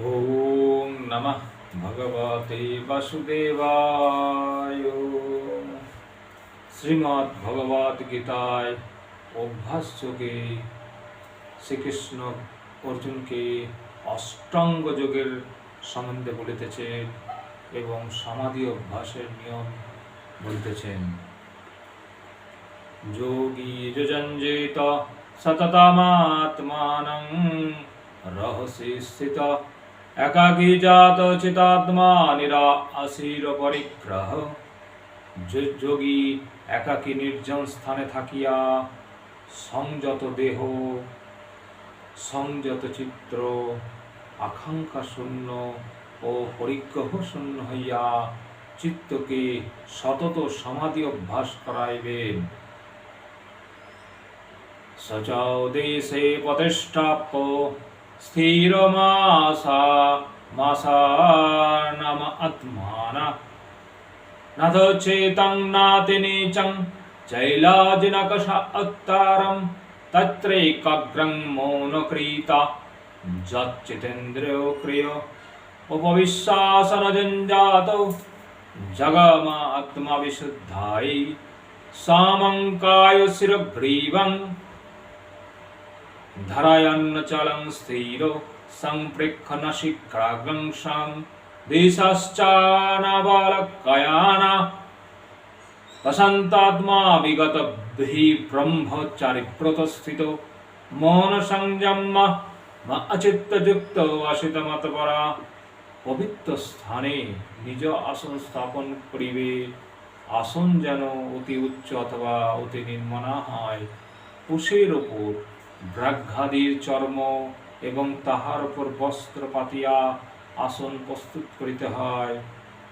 ওম নমঃ ভগবতে বাসুদেবায়। শ্রীমৎ ভগবত গীতায় অভ্যাসযোগে শ্রীকৃষ্ণ অর্জুনকে অষ্টাঙ্গ যোগের সম্বন্ধে বলিতেছে এবং সমাধি অভ্যাসের নিয়ম বলিতেছেন। যোগী যজঞ্জেত সততমাত্মানং রহসি স্থিত একাকী জাত চিতাত্মা নিরা আসির পরিগ্রহ। যোগী একাকী নির্জন স্থানে থাকিয়া সংযত দেহ, সংযত চিত্র, আকাঙ্ক্ষা শূন্য ও পরিগ্রহ শূন্য হইয়া চিত্তকে সতত সমাধি অভ্যাস করাইবেন। সচৌ দেশে প্রতিষ্ঠাপ্য স্থিরমাসা মাসা নাম আত্মানা নাথ চেতং নাতি নীচং চৈলাজিনকষ অত্তারম তত্রৈকাগ্রং মৌনক্রীতা যচ্চিতেন্দ্রিয় ক্রিয় উপবিশ্বাসনজঞ্জাতৌ ধরায়ন্নচলং স্থির সম্পৃক্ষণ শিক্ষাগ্রংসাং দেশাশ্চানাবালকয়ানা প্রশান্তাত্মা বিগত হি ব্রহ্মচারিপ্রতস্থিত মন সংযম্য অচিত্তযুক্ত অসিতমতপরা পবিত্র স্থানে নিজ আসন স্থাপন করিবে আসন যেন অতি উচ্চ অথবা অতি নিম্ন হয় কুশের উপর ব্রাঘ্যাদির চর্ম এবং তাহার উপর বস্ত্র পাতিয়া আসন প্রস্তুত করিতে হয়।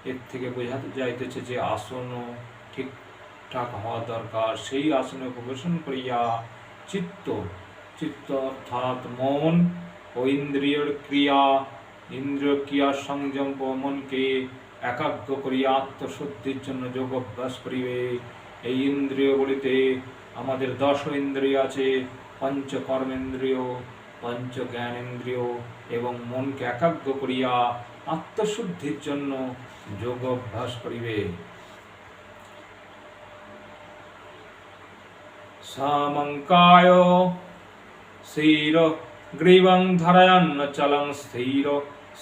এর থেকে বোঝাতে যাইতেছে যে আসনও ঠিকঠাক হওয়া দরকার। সেই আসনে উপবেশন করিয়া চিত্ত চিত্ত অর্থাৎ মন ও ইন্দ্রিয়র ক্রিয়া ইন্দ্রিয় ক্রিয়া সংযম ও মনকে একাগ্র করিয়া আত্মশুদ্ধির জন্য যোগ অভ্যাস করিবে। এই ইন্দ্রিয়গুলিতে আমাদের দশ ইন্দ্রিয় আছে। পঞ্চ কর্মেন্দ্রিয় পঞ্চ জ্ঞানেন্দ্রিয় এবং মনকে একাগ্র করিয়া আত্মশুদ্ধির জন্য যোগ অভ্যাস করিবে। সামঙ্কায় শির গ্রীবং ধারয়ন্ন চলং স্থির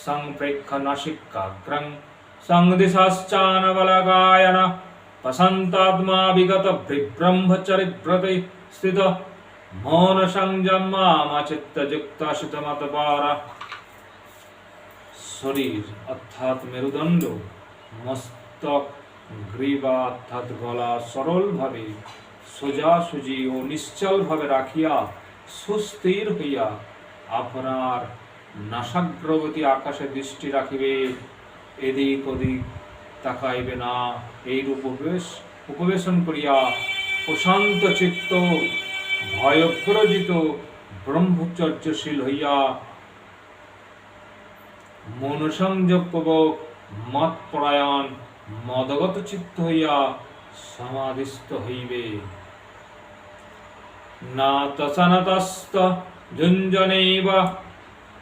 সংপ্রেক্ষ নাসিকাগ্রং সংদিশাশ্চানবলগায়ন। পসন্তাত্মা বিগত বিব্রহ্মচরিব্রতে স্থিত মৌন সংযমাচিত্তযুক্ত শীতমতপারা শরীর অর্থাৎ মেরুদণ্ড মস্তক গ্রীবা অর্থাৎ গলা সরলভাবে সোজাসুজি ও নিশ্চলভাবে রাখিয়া সুস্থির হইয়া আপনার নাসাগ্রবতী আকাশে দৃষ্টি রাখিবে এদিক ওদিক তাকাইবে না এই উপবেশ উপবেশন করিয়া প্রশান্ত চিত্ত ভয়প্রজিত ব্রহ্মচর্যশীল হইয়া মনসংযোগপূর্বক মৎপরায়ণ মদগত চিত্ত হইয়া সমাধিস্থ হইবে। না তসনতস্ত যুঞ্জনৈব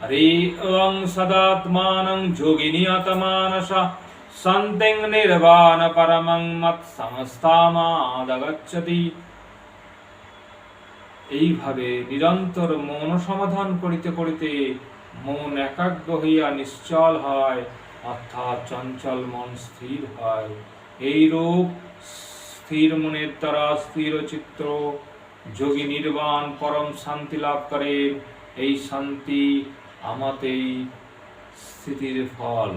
হরি ওং সদাত্মানং যোগিনিয়তমানস সন্তিং নির্বাণ পরমং মত সমস্তামাদগচ্ছতি। এইভাবে নিরন্তর মন সমাধান করিতে করিতে মন একাগ্র হইয়া নিশ্চল হয়, অর্থাৎ চঞ্চল মন স্থির হয়। এই রূপ স্থির মনের দ্বারা স্থির চিত্র যোগী নির্বাণ পরম শান্তি লাভ করে এই শান্তি আমাতেই স্থিতির ফল।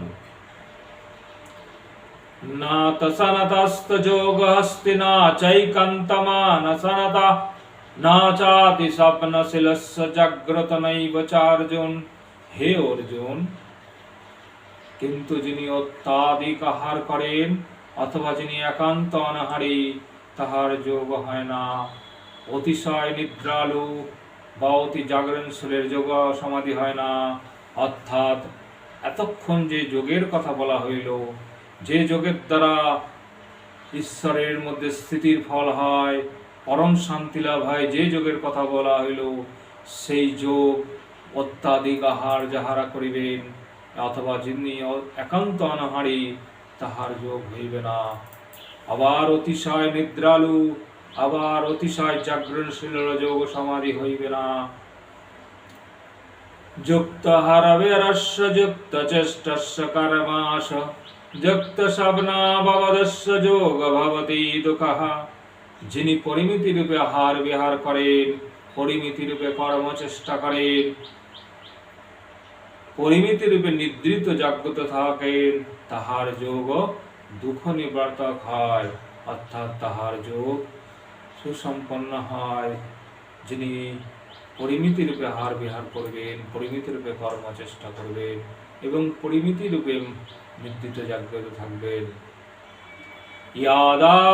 না তসনতস্ত যোগহস্তি না চৈকান্তমা ন সনতা না চাতি স্বপ্নশীলস্য জাগ্রত নৈব চার্জুন। হে অর্জুন, কিন্তু যিনি অত্যাধিক আহার করেন অথবা যিনি একান্ত অনাহারী, তাহার যোগ হয় না। অতিশয় নিদ্রালু বা অতি জাগরণশীলের যোগ সমাধি হয় না। অর্থাৎ এতক্ষণ যে যোগের কথা বলা হইল, যে যোগের দ্বারা ঈশ্বরের মধ্যে স্থিতির ফল হয় পরম শান্তি লাভ হয় যে যোগের কথা বলা হইল, সেই যোগ অত্যাধিক আহার যাহারা করিবেন, অথবা যিনি একান্ত অনাহারী, তাহার যোগ হইবে না। আবার অতিশয় নিদ্রালু, আবার অতিশয় জাগরণশীল যোগ সমাধি হইবে না। যুক্ত হারবেরস্য যুক্ত চেষ্টস্য কর্মাশ যুক্ত শবনাবদস্য যোগ ভবতি দুঃখঃ। যিনি পরিমিতি রূপে আহার বিহার করেন, পরিমিতি রূপে কর্ম চেষ্টা করেন, পরিমিতি রূপে নিদ্রিত জাগ্রত থাকেন, তাহার যোগ দুঃখ নিবর্তক হয়, অর্থাৎ তাহার যোগ সুসম্পন্ন হয়। যিনি পরিমিতি রূপে আহার বিহার করবেন, পরিমিতি রূপে কর্ম চেষ্টা করবেন এবং পরিমিতি রূপে নিদ্রিত জাগ্রত থাকবেন। তদা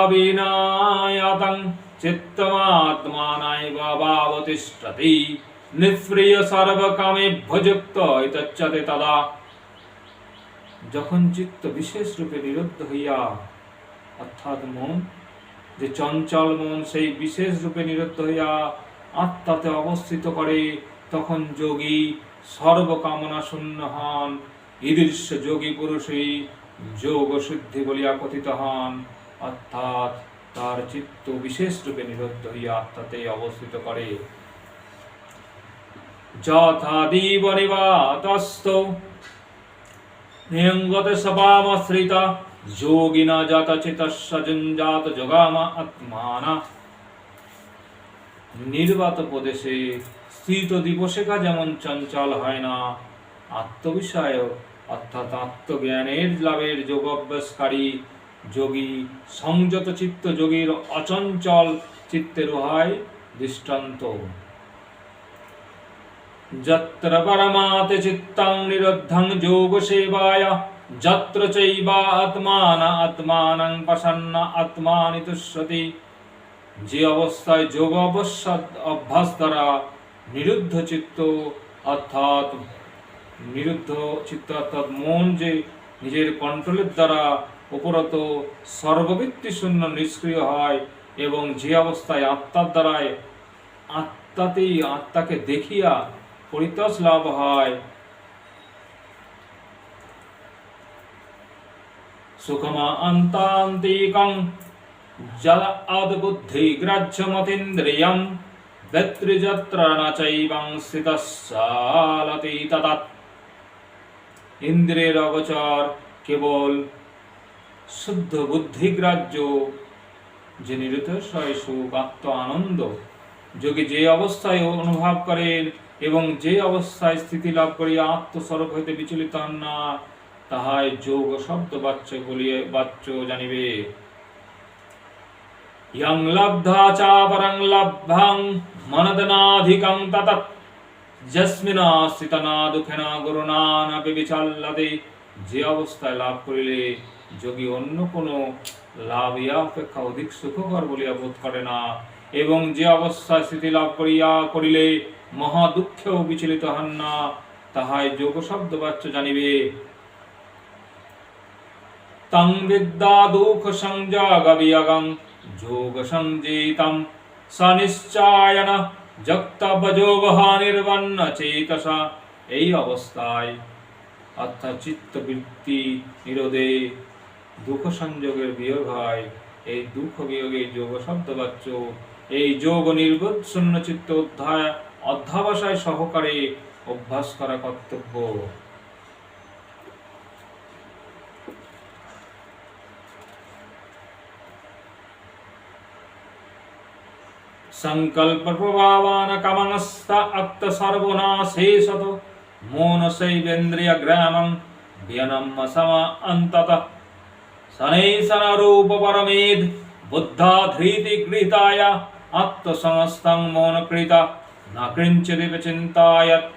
যখন চিত্ত বিশেষ রূপে নিরুদ্ধ হইয়া, অর্থাৎ মন, যে চঞ্চল মন সেই বিশেষ রূপে নিরুদ্ধ হইয়া আত্মাতে অবস্থিত করে, তখন যোগী সর্বকামনা শূন্য হন। ঈদৃশ্য যোগী পুরুষই যোগ সিদ্ধি বলিয়া কথিত হন। অর্থাৎ তার চিত্ত বিশেষ রূপে নিরুদ্ধ হইয়া আত্মাতে অবস্থিত করে। যথাদীব নিবাতস্থ যোগিনা জাত চিতস্য জঞ্জাত যোগামা আত্মানা। নির্বাত প্রদেশে স্থিত দিবসেকা যেমন চঞ্চল হয় না আত্মবিষয় অর্থাৎ আত্মজ্ঞানের লাভের যোগ অভ্যাসকারী যোগী, সংযত চিত্ত যোগীর অচঞ্চল চিত্তের হয় দৃষ্টান্ত। যত্র পরমাতে চিত্তং নিরুদ্ধং যোগ সেবায়, যত্র চৈবা আত্মান, আত্মানং প্রসন্ন, আত্মানি তুষ্যতি। যে অবস্থায় যোগ অভ্যাস দ্বারা নিরুদ্ধ চিত্ত, অর্থাৎ নিরুদ্ধ চিত্ত, অর্থাৎ মন যে নিজের কন্ট্রোলের দ্বারা উপরত সর্ববৃত্তি শূন্য নিষ্ক্রিয় হয় এবং যে অবস্থায় আত্মার দ্বারায় আত্মাতেই আত্মাকে দেখিয়া পরিতোষ লাভ হয় সুখমা অন্তান্তিকং যদ অদ্বুদ্ধি গ্রাহ্যমতীন্দ্রিয়ম ব্যত্রিযত্র ন চৈবং স্থিতস্সালতি ততৎ ইন্দ্রিয়ের অগচর কেবল শুদ্ধ বুদ্ধিগ্রাহ্য, যে নিরুতশয় সুখ, আত্ম, আনন্দ। যোগী যে অবস্থায় অনুভব করেন এবং যে অবস্থায় স্থিতি লাভ করিয়া আত্মস্বরূপ হইতে বিচলিত হন না, তাহাই যোগ শব্দ বাচ্য বলিয়ে বাচ্য জানিবে। ইয়ং লব্ধা চা পরং লব্ধাং, মনদনাধিকং ততৎ। যে অবস্থায় লাভ করিলে যোগী অন্য কোনো লাভ ইয়া অপেক্ষা অধিক সুখকর বলিয়া বোধ করে না। এবং যে অবস্থায় লাভ করিয়া করিলে মহা দুঃখেও বিচলিত হন না, তাহাই যোগ শব্দ বাচ্য জানিবে। তং বিদ্যা দুঃখ সংযোগ যোগ যক্তবজোবহা নির্বন্ন চেতসা এই অবস্থায় অর্থাৎ চিত্তবৃত্তি, নিরোধে দুঃখ সংযোগের বিয়োগ হয় এই দুঃখ বিয়োগে যোগ শব্দ বাচ্য এই যোগ নির্বোধ শূন্য চিত্ত অধ্যায় অধ্যাবসায় সহকারে অভ্যাস করা কর্তব্য। संकल्प प्रभावान कमनस्त अक्त सर्वनाशेषत मौन शैवेन्द्रिय ग्रामं व्यनम सम अंतत शनैशन रूप परमेद बुद्धा धृति गृहीताय आत्मसमस्तं मौन कृत न किंचिदिव चिन्तायत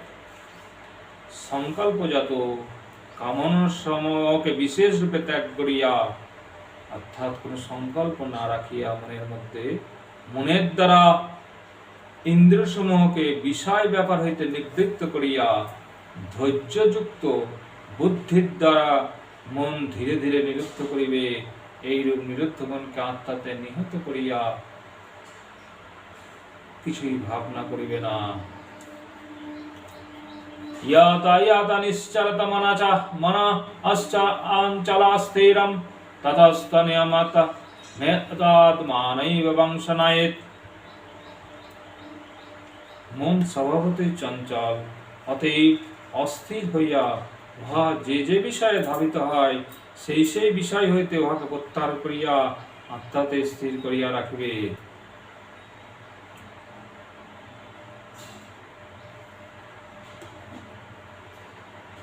সংকল্পজাত কামনার সমূহকে বিশেষ রূপে ত্যাগ করিয়া অর্থাৎ কোনো সংকল্প না রাখিয়া মনের মধ্যে মনের দ্বারা ইন্দ্রিয়সমূহকে বিষয় ব্যাপার হইতে নিবৃত্ত করিয়া ধৈর্যযুক্ত বুদ্ধির দ্বারা মন ধীরে ধীরে নিরুদ্ধ করিবে, এইরূপ নিরুদ্ধ মনকে আত্মাতে নিহত করিয়া কিছুই ভাবনা করিবে না। মনা চ মন অশ্চ আঞ্চলা স্থিরম ততস্ত নিয়মত মেতাত্মানৈব বংশনায়েত। মন স্বভাবতে চঞ্চল, অতএব অস্থির হইয়া উহা যে যে বিষয়ে ধাবিত হয়, সেই সেই বিষয় হইতে উহাকে প্রত্যাহার করিয়া আত্মাতে স্থির করিয়া রাখিবে।